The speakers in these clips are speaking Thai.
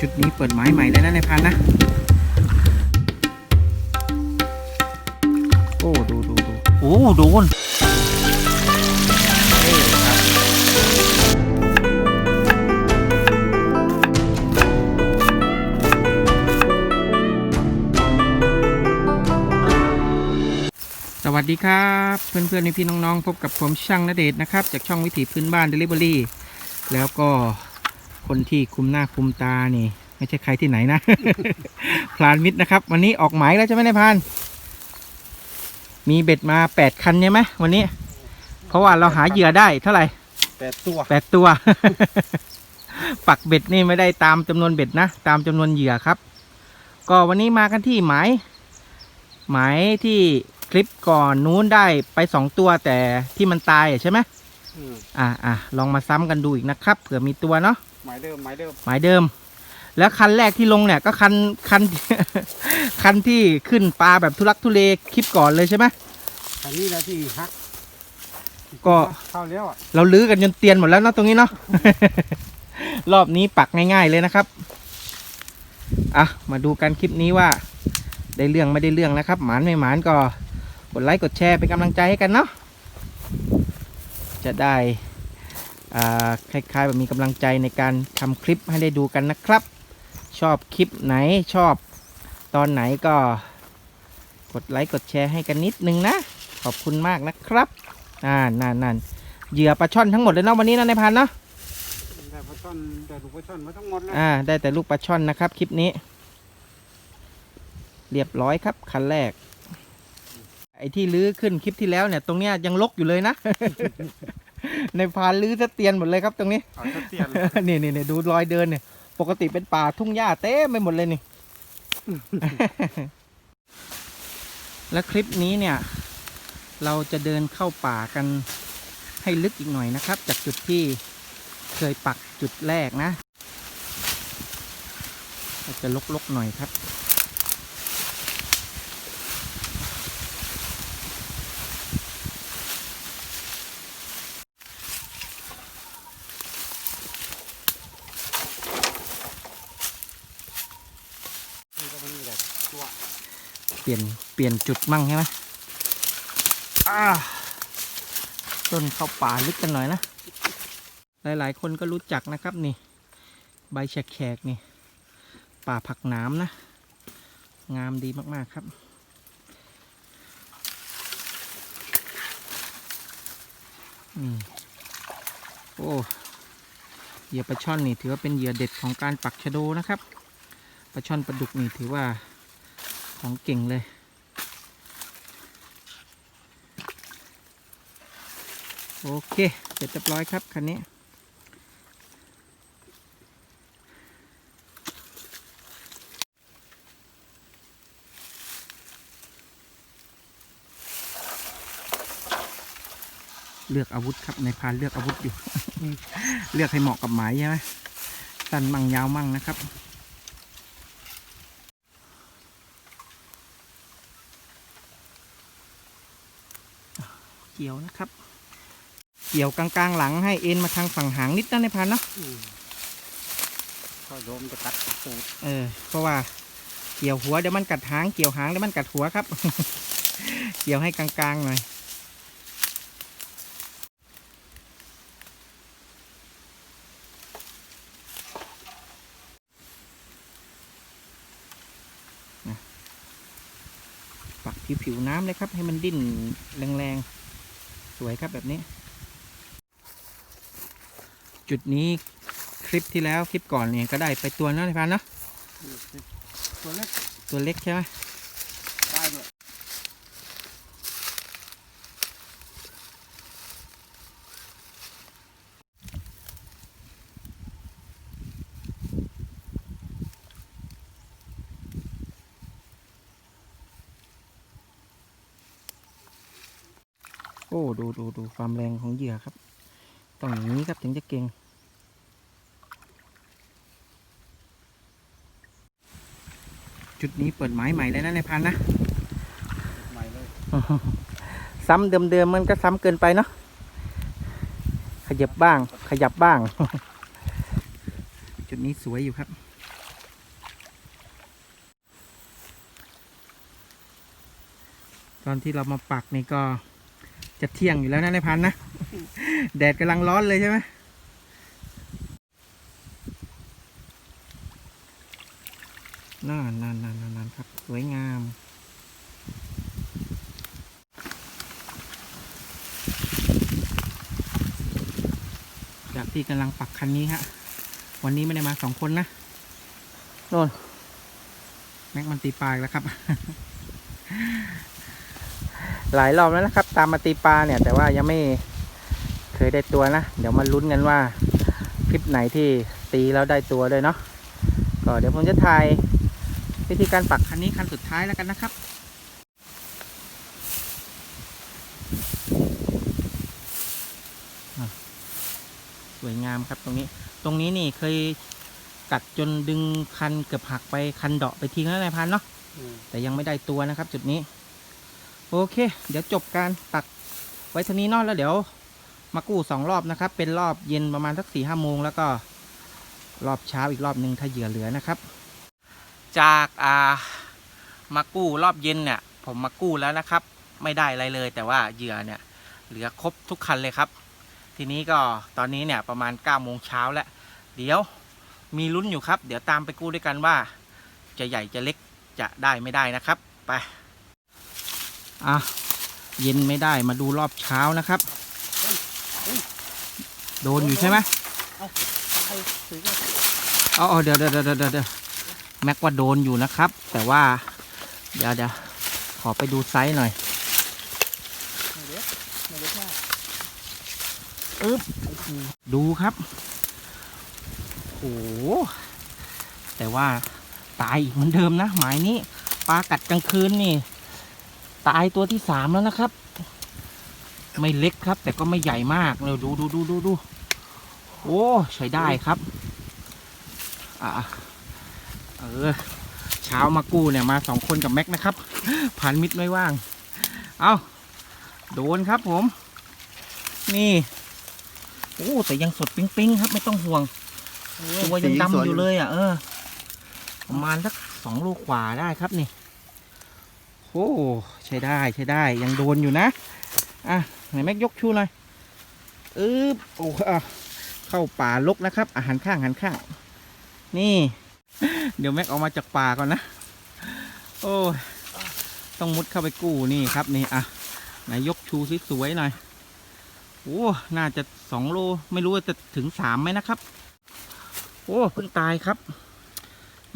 จุดนี้เปิดไม้ใหม่เลยนะในพันนะ โอ้ดูดูดูโอ้โดนสวัสดีครับ เพื่อนๆในพี่น้องๆ พบกับผมช่างนเดชน์นะครับ จากช่องวิถีพื้นบ้าน Delivery แล้วก็ คนที่คุมหน้าคุมตานี่ ไม่ใช่ใครที่ไหนนะ พลานมิตรนะครับ วันนี้ออกหมายแล้วใช่ไหมนายพราน มีเบ็ดมาแปดคันใช่ไหมวันนี้ เพราะว่าเราหาเหยื่อได้เท่าไหร่แปดตัวแปดตัว ปักเบ็ดนี่ไม่ได้ตามจำนวนเบ็ดนะ ตามจำนวนเหยื่อครับ ก็วันนี้มากันที่หมายหมายที่คลิปก่อนนู้นได้ไปสองตัวแต่ที่มันตายอะใช่ไหม อืมอ่าอ่าลองมาซ้ำกันดูอีกนะครับเผื่อมีตัวเนาะหมายเดิมหมายเดิมหมายเดิม แล้วคันแรกที่ลงเนี่ยก็คันคันคันที่ขึ้นปลาแบบทุลักทุเลคลิปก่อนเลยใช่ไหมอันนี้แหละที่ฮักก็เข้าแล้วอะเราลื้อกันจนเตียนหมดแล้วเนาะตรงนี้เนาะรอบนี้ปักง่าย ๆเลยนะครับอะมาดูกันคลิปนี้ว่าได้เรื่องไม่ได้เรื่องนะครับ หมานไม่หมานก็กดไลค์กดแชร์เป็นกำลังใจให้กันเนาะ จะได้อ่าคล้ายๆแบบมีกำลังใจในการทำคลิปให้ได้ดูกันนะครับ ชอบคลิปไหนชอบตอนไหนก็กดไลค์กดแชร์ให้กันนิดนึงนะ ขอบคุณมากนะครับอ่านั่นนั่นเหยื่อปลาช่อนทั้งหมดเลยเนาะวันนี้นะในายพันเนาะแต่ปลาช่อนแต่ลูกปลาช่อนมาทั้งหมดแล้วอ่าได้แต่ลูกปลาช่อนนะครับคลิปนี้ เรียบร้อยครับคันแรก ไอ้ที่ลื้อขึ้นคลิปที่แล้วเนี่ยตรงเนี้ยยังลกอยู่เลยนะ ในพานลื้อซะเตียนหมดเลยครับตรงนี้ เอาซะเตียนนี่นี่นี่ดูรอยเดินเนี่ย ปกติเป็นป่าทุ่งหญ้าเต็มไปหมดเลยนี่ และคลิปนี้เนี่ย เราจะเดินเข้าป่ากันให้ลึกอีกหน่อยนะครับ จากจุดที่เคยปักจุดแรกนะก็จะลกๆหน่อยครับ นี่ก็มันมีแต่ตัว เปลี่ยนเปลี่ยนจุดมั่งใช่ไหมต้นเข้าป่าลึกกันหน่อยนะ หลายๆ คนก็รู้จักนะครับนี่ ใบแฉกนี่ ป่าผักหน้ำนะ งามดีมาก ๆ ครับนี่โอ้เหยื่อปลาช่อนนี่ถือว่าเป็นเหยื่อเด็ดของการปักชะโดนะครับปลาช่อนปลาดุกนี่ถือว่า ของเก่งเลยโอเคเสร็จเรียบร้อยครับคันนี้ เลือกอาวุธครับในพรานเลือกอาวุธอยู่ เลือกให้เหมาะกับหมายใช่ไหมสั้นมั่งยาวมั่งนะครับ เกี่ยวนะครับ เกี่ยวกลางๆหลังให้เอ็นมาทางฝั่งหางนิดนะในพันเนาะอืมเข้าโดมจะตัดตูดเออ เพราะว่าเกี่ยวหัวเดี๋ยวมันกัดหางเกี่ยวหางเดี๋ยวมันกัดหัวครับ เกี่ยวให้กลางๆหน่อยปักผิวๆน้ำเลยครับ ให้มันดิ้นแรงๆ สวยครับแบบนี้ จุดนี้คลิปที่แล้วคลิปก่อนเนี่ยก็ได้ไปตัวเนาะในพันเนาะตัวเล็กตัวเล็กใช่ไหม ดูดูความแรงของเหยื่อครับต้องอย่างนี้ครับถึงจะเก่ง จุดนี้เปิดไม้ใหม่เลยนะในพันนะใหม่เลยซ้ำเดิมๆมันก็ซ้ำเกินไปเนาะขยับบ้าง ขยับบ้าง จุดนี้สวยอยู่ครับตอนที่เรามาปักนี่ก็ จะเที่ยงอยู่แล้วนะในายพันนะ แดดกำลังร้อนเลยใช่ไหมนั่นนั่นนั่นนั่นนั่นครับ สวยงาม จากที่กำลังปักคันนี้ฮะ วันนี้ไม่ได้มาสองคนนะโน่นแม็กมันตีปลาอีกแล้วครับ หลายรอบแล้วนะครับ ตามมาตีปลาเนี่ย แต่ว่ายังไม่เคยได้ตัวนะ เดี๋ยวมาลุ้นกันว่าคลิปไหนที่ตีแล้วได้ตัวด้วยเนาะก็เดี๋ยวผมจะถ่ายวิธีการปักคันนี้คันสุดท้ายแล้วกันนะครับสวยงามครับตรงนี้ ตรงนี้นี่เคยกัดจนดึงคันเกือบหักไปคันเดาะไปทิ้งแล้วนายพันเนาะอืมแต่ยังไม่ได้ตัวนะครับ จุดนี้ โอเค เดี๋ยวจบการตักไว้เท่านี้นาะแล้วเดี๋ยว มากู้สองรอบนะครับ เป็นรอบเย็นประมาณสักสี่ห้าโมงแล้วก็รอบเช้าอีกรอบหนึ่งถ้าเหยื่อเหลือนะครับ จากอ่ามากู้รอบเย็นเนี่ย ผมมากู้แล้วนะครับ ไม่ได้อะไรเลย แต่ว่าเหยื่อเนี่ย เหลือครบทุกคันเลยครับ ทีนี้ก็ตอนนี้เนี่ยประมาณ9ก้าโมงเช้าแล้วเดี๋ยวมีลุ้นอยู่ครับ เดี๋ยวตามไปกู้ด้วยกันว่า จะใหญ่จะเล็กจะได้ไม่ได้นะครับ ไป อะเย็นไม่ได้มาดูรอบเช้านะครับ โดนอยู่ใช่ไหมตายถือว่าเอาเอาเดี๋ยวเดี๋ยวเดี๋ยวเดี๋ยวแม็กว่าโดนอยู่นะครับ แต่ว่า เดี๋ยวเดี๋ยวขอไปดูไซส์หน่อยอึ๊บดูครับโอ้โหแต่ว่าตายเหมือนเดิมนะ หมายนี้ปลากัดกลางคืนนี่ ตายตัวที่สามแล้วนะครับ ไม่เล็กครับ แต่ก็ไม่ใหญ่มากเลยดูดูดูดูดูโอ้ใช้ได้ครับอะเออเช้ามากู้เนี่ยมาสองคนกับแม็กนะครับพันมิตรไม่ว่าง เอาโดนครับผม นี่โอ้แต่ยังสดปิ๊งปิ๊งๆครับ ไม่ต้องห่วงตัวยังดำอยู่เลยอะเออประมาณสักสองโลกว่าได้ครับนี่ อ้ ใช้ได้ใช้ได้ยังโดนอยู่นะ อะไหนแม็กยกชูหน่อยอึ๊บโอ้เข้าป่าลกนะครับ อาหารข้างหันข้าง นี่ เดี๋ยวแม็กออกมาจากป่าก่อนนะ โอ้ต้องมุดเข้าไปกู้นี่ครับนี่อะไหนยกชูสวยๆหน่อยโอ้น่าจะสองโลไม่รู้ว่าจะถึงสามไหมนะครับ โอ้เพิ่งตายครับ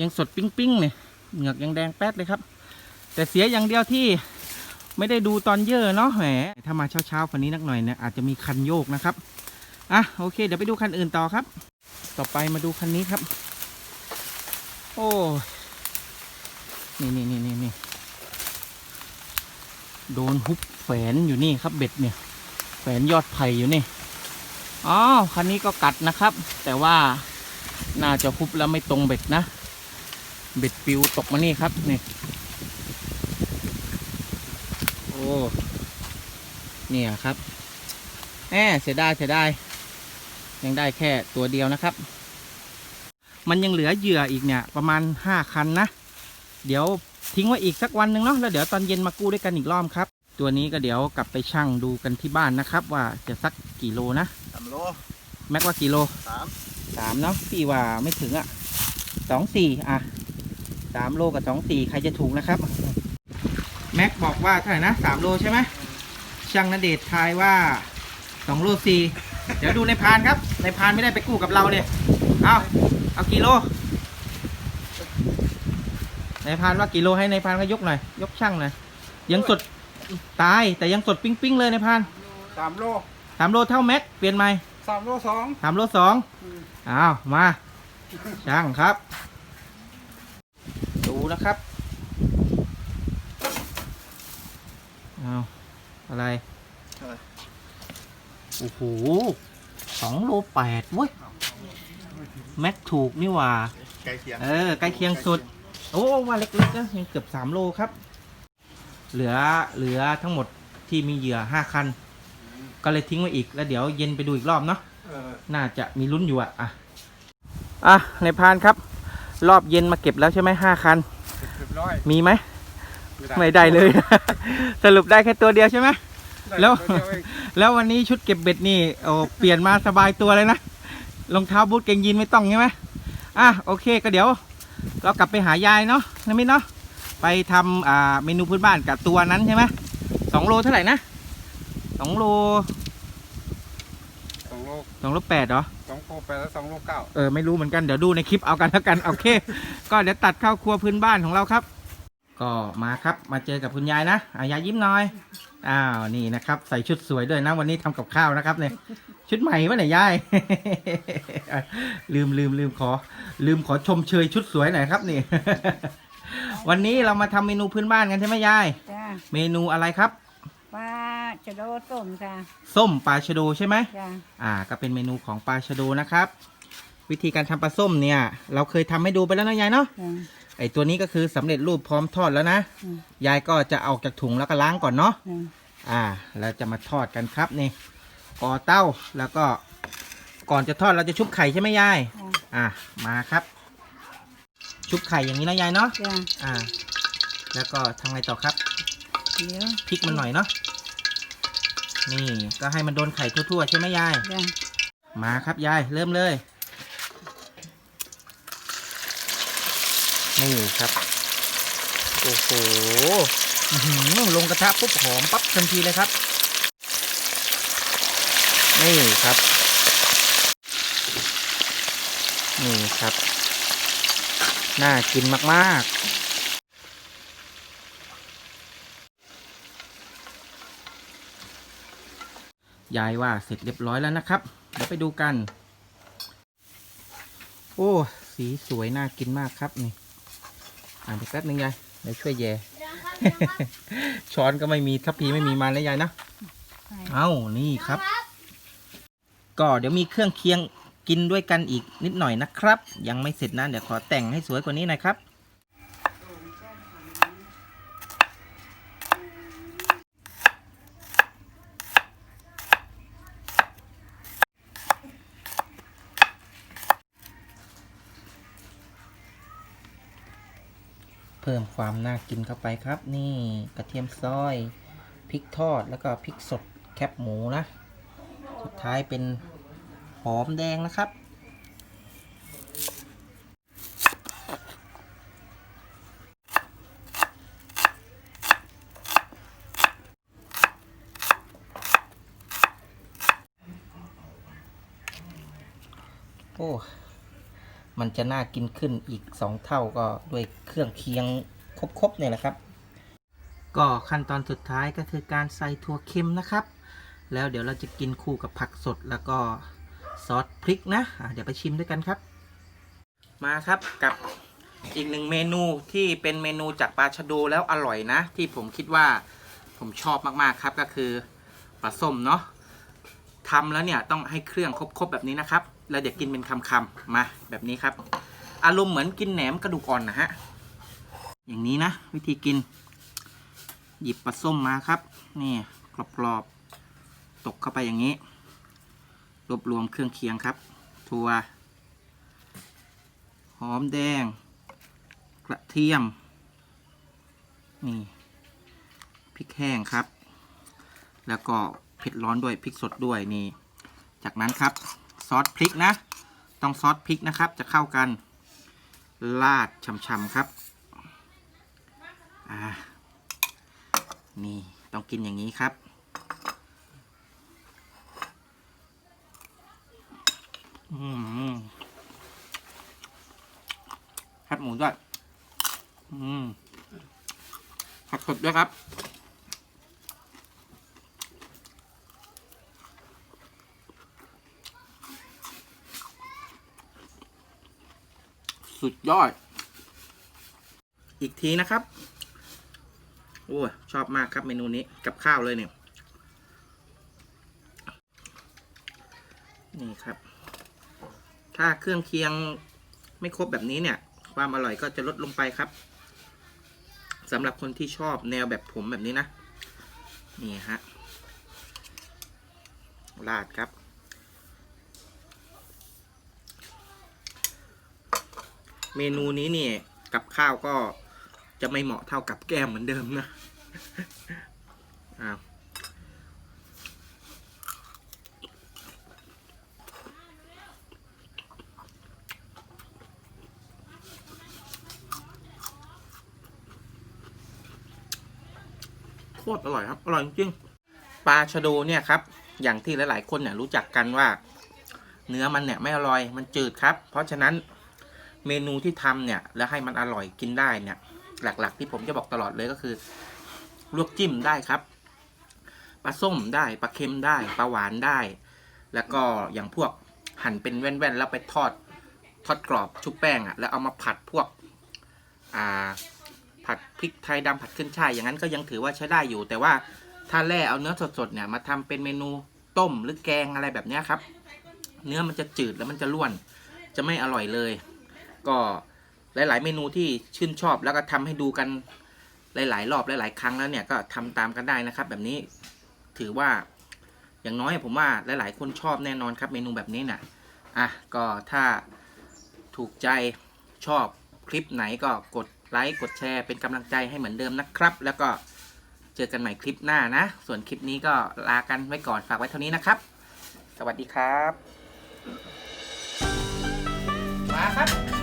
ยังสดปิ้งๆเนี่ยเหงือกยังแดงแป๊ดเลยครับ แต่เสียอย่างเดียวที่ไม่ได้ดูตอนเยอะเนาะแหมถ้ามาเช้าๆฝันนี้นักหน่อยเนี่ยอาจจะมีคันโยกนะครับอะโอเค เดี๋ยวไปดูคันอื่นต่อครับ ต่อไปมาดูคันนี้ครับ โอ้นี่นี่นี่นี่นี่โดนฮุบแฝนอยู่นี่ครับเบ็ดเนี่ย แฝนยอดไผ่อยู่นี่อ๋อคันนี้ก็กัดนะครับ แต่ว่าน่าจะคุบแล้วไม่ตรงเบ็ดนะ เบ็ดปิวตกมานี่ครับนี่ โอ้ เนี่ยครับแหมเสียดายเสียดายยังได้แค่ตัวเดียวนะครับ มันยังเหลือเหยื่ออีกเนี่ยประมาณห้าคันนะ เดี๋ยวทิ้งไว้อีกสักวันหนึ่งเนาะแล้วเดี๋ยวตอนเย็นมากู้ด้วยกันอีกรอบครับ ตัวนี้ก็เดี๋ยวกลับไปชั่งดูกันที่บ้านนะครับ ว่าจะสักกี่โลนะสามโลแม็กว่ากี่โลสามสามเนาะพี่ว่าไม่ถึงอะสองสี่อะสามโลกับสองสี่ใครจะถูกนะครับ แม็กบอกว่าเท่าไหร่นะสามโลใช่ไหมช่างนเดชน์ทายว่าสองโลสี่เดี๋ยวดูในพานครับ ในพานไม่ได้ไปกู้กับเราเลยเอาเอากี่โล ในพานว่ากี่โลให้ในพานก็ยกหน่อย ยกช่างหน่อยยังสดตายแต่ยังสดปิ้งปิ้งๆเลยในพานสามโลสามโลเท่าแม็กเปลี่ยนใหม่สามโลสองสามโลสองอ้าวมาช่างครับ ดูนะครับ เอาอะไรโอ้โหสองโลแปดเว้ย แม็กถูกนี่หว่าไก่เคียง เออ ใกล้เคียงสุด โอ้ว่าเล็กๆนะยังเกือบสามโลครับ เหลือเหลือทั้งหมดที่มีเหยื่อห้าคัน ก็เลยทิ้งไว้อีกแล้วเดี๋ยวเย็นไปดูอีกรอบเนาะเออน่าจะมีลุ้นอยู่อะอะอะในพานครับ รอบเย็นมาเก็บแล้วใช่ไหมห้าคันเรียบร้อยมีไหมเไม่ได้เลย สรุปได้แค่ตัวเดียวใช่ไหมได้แล้วตัวเดียเองแล้ววันนี้ชุดเก็บเบ็ดนี่โอ้เปลี่ยนมาสบายตัวเลยนะรองเท้าบูทเกงยีนไม่ต้องใช่ไหมอะโอเคก็เดี๋ยว เรากลับไปหายายเนาะนะมิตรเนาะไปทำอ่าเมนูพื้นบ้านกับตัวนั้นใช่ไหมสองโลเท่าไหร่นะสองโลสองโลสองโลแปดเหรอสองโลแปดแล้วสองโลเก้าเออไม่รู้เหมือนกันเดี๋ยวดูในคลิปเอากันแล้วกันโอเค ก็เดี๋ยวตัดเข้าครัวพื้นบ้านของเราครับ ก็มาครับมาเจอกับคุณยายนะอายายยิ้มหน่อยอ้าวนี่นะครับ ใส่ชุดสวยด้วยนะวันนี้ทำกับข้าวนะครับเนี่ยชุดใหม่ปะเนี่ยยาย ลืมลืมลืมขอ ลืมขอชมเชยชุดสวยหน่อยครับนี่ วันนี้เรามาทำเมนูพื้นบ้านกันใช่ไหมยายจ้าเมนูอะไรครับปลาจะโดต้มจ้าส้มปลาชะโดใช่ไหมจ้าอ่า ก็เป็นเมนูของปลาชะโดนะครับ วิธีการทำปลาส้มเนี่ย เราเคยทำให้ดูไปแล้วนะยายเนาะจ้า ไอตัวนี้ก็คือสำเร็จรูปพร้อมทอดแล้วนะ อืม ยายก็จะเอาจากถุงแล้วก็ล้างก่อนเนาะจ้าอ่าแล้วจะมาทอดกันครับนี่ก่อเต้าแล้วก็ก่อนจะทอดเราจะชุบไข่ใช่ไหมยายจ้าอ่ามาครับ ชุบไข่อย่างนี้นะยายเนาะ จ้าอ่า แล้วก็ทำไงต่อครับ เดี๋ยวพริกมันหน่อยเนาะ นี่ก็ให้มันโดนไข่ทั่วๆใช่ไหมยาย จ้ามาครับยายเริ่มเลย นี่ครับโอ้โหอื้อหือลงกระทะปุ๊บหอมปั๊บทันทีเลยครับ นี่ครับ นี่ครับ น่ากินมากๆยายว่าเสร็จเรียบร้อยแล้วนะครับ เดี๋ยวไปดูกัน โอ้ สีสวยน่ากินมากครับนี่ อ่านไปแป๊บนึงยายเดี๋ยวช่วยแย่ช้อนก็ไม่มีทัพพีไม่มีมาแล้วยายนะไปเอ้านี่ครับ ก็เดี๋ยวมีเครื่องเคียงกินด้วยกันอีกนิดหน่อยนะครับ ยังไม่เสร็จนะเดี๋ยวขอแต่งให้สวยกว่านี้หน่อยครับ พิ่มความน่ากินเข้าไปครับ นี่กระเทียมซอยพริกทอดแล้วก็พริกสดแคบหมูนะ สุดท้ายเป็นหอมแดงนะครับ โอ้ มันจะน่ากินขึ้นอีกสองเท่าก็ด้วยเครื่องเคียงครบๆเนี่ยแหละครับ ก็ขั้นตอนสุดท้ายก็คือการใส่ถั่วเค็มนะครับ แล้วเดี๋ยวเราจะกินคู่กับผักสดแล้วก็ซอสพริกนะะเดี๋ยวไปชิมด้วยกันครับ มาครับกับอีกหนึ่งเมนูที่เป็นเมนูจากปลาชะโดแล้วอร่อยนะ ที่ผมคิดว่าผมชอบมากๆครับก็คือปลาส้มเนาะทำแล้วเนี่ยต้องให้เครื่องครบๆแบบนี้นะครับ แล้วเดี๋ยวกินเป็นคำๆมาแบบนี้ครับ อารมณ์เหมือนกินแหนมกระดูกอ่อนนะฮะอย่างนี้นะวิธีกิน หยิบปลาส้มมาครับ นี่กรอบๆตกเข้าไปอย่างนี้ รวบรวมเครื่องเคียงครับถั่วหอมแดง กระเทียม นี่พริกแห้งครับ แล้วก็เผ็ดร้อนด้วยพริกสดด้วยนี่ จากนั้นครับ ซอสพริกนะ ต้องซอสพริกนะครับ จะเข้ากันลาดช่ำๆครับอ่านี่ต้องกินอย่างนี้ครับอืมผัดหมูด้วยอืมผักสดด้วยครับ สุดยอด อีกทีนะครับโอ้ชอบมากครับเมนูนี้กับข้าวเลยเนี่ย นี่ครับ ถ้าเครื่องเคียงไม่ครบแบบนี้เนี่ย ความอร่อยก็จะลดลงไปครับสำหรับคนที่ชอบแนวแบบผมแบบนี้นะ นี่ฮะราดครับ เมนูนี้เนี่ยกับข้าวก็จะไม่เหมาะเท่ากับแก้มเหมือนเดิมนะอ้าวโคตรอร่อยครับ อร่อยจริงๆปลาชะโดเนี่ยครับ อย่างที่หลาย ๆ คนเนี่ยรู้จักกันว่า เนื้อมันเนี่ยไม่อร่อยมันจืดครับ เพราะฉะนั้น เมนูที่ทำเนี่ย แล้วให้มันอร่อยกินได้เนี่ย หลักๆ ที่ผมจะบอกตลอดเลยก็คือ ลวกจิ้มได้ครับปลาส้มได้ปลาเค็มได้ปลาหวานได้ แล้วก็อย่างพวกหั่นเป็นแว่นๆแล้วไปทอดทอดกรอบชุบแป้งอะ่ะแล้วเอามาผัดพวกอ่าผัดพริกไทยดำผัดขึ้นช่ายอย่างนั้นก็ยังถือว่าใช้ได้อยู่ แต่ว่าถ้าแล่เอาเนื้อสดๆเนี่ยมาทำเป็นเมนูต้มหรือแกงอะไรแบบนี้ครับ เนื้อมันจะจืดแล้วมันจะร่วน จะไม่อร่อยเลย ก็หลาย ๆ เมนูที่ชื่นชอบแล้วก็ทำให้ดูกันหลาย ๆ รอบหลาย ๆ ครั้งแล้วเนี่ยก็ทำตามกันได้นะครับ แบบนี้ถือว่าอย่างน้อยผมว่าหลาย ๆ คนชอบแน่นอนครับ เมนูแบบนี้น่ะอะก็ถ้าถูกใจชอบคลิปไหนก็กดไลค์กดแชร์เป็นกำลังใจให้เหมือนเดิมนะครับ แล้วก็เจอกันใหม่คลิปหน้านะ ส่วนคลิปนี้ก็ลากันไว้ก่อนฝากไว้เท่านี้นะครับ สวัสดีครับ มาครับ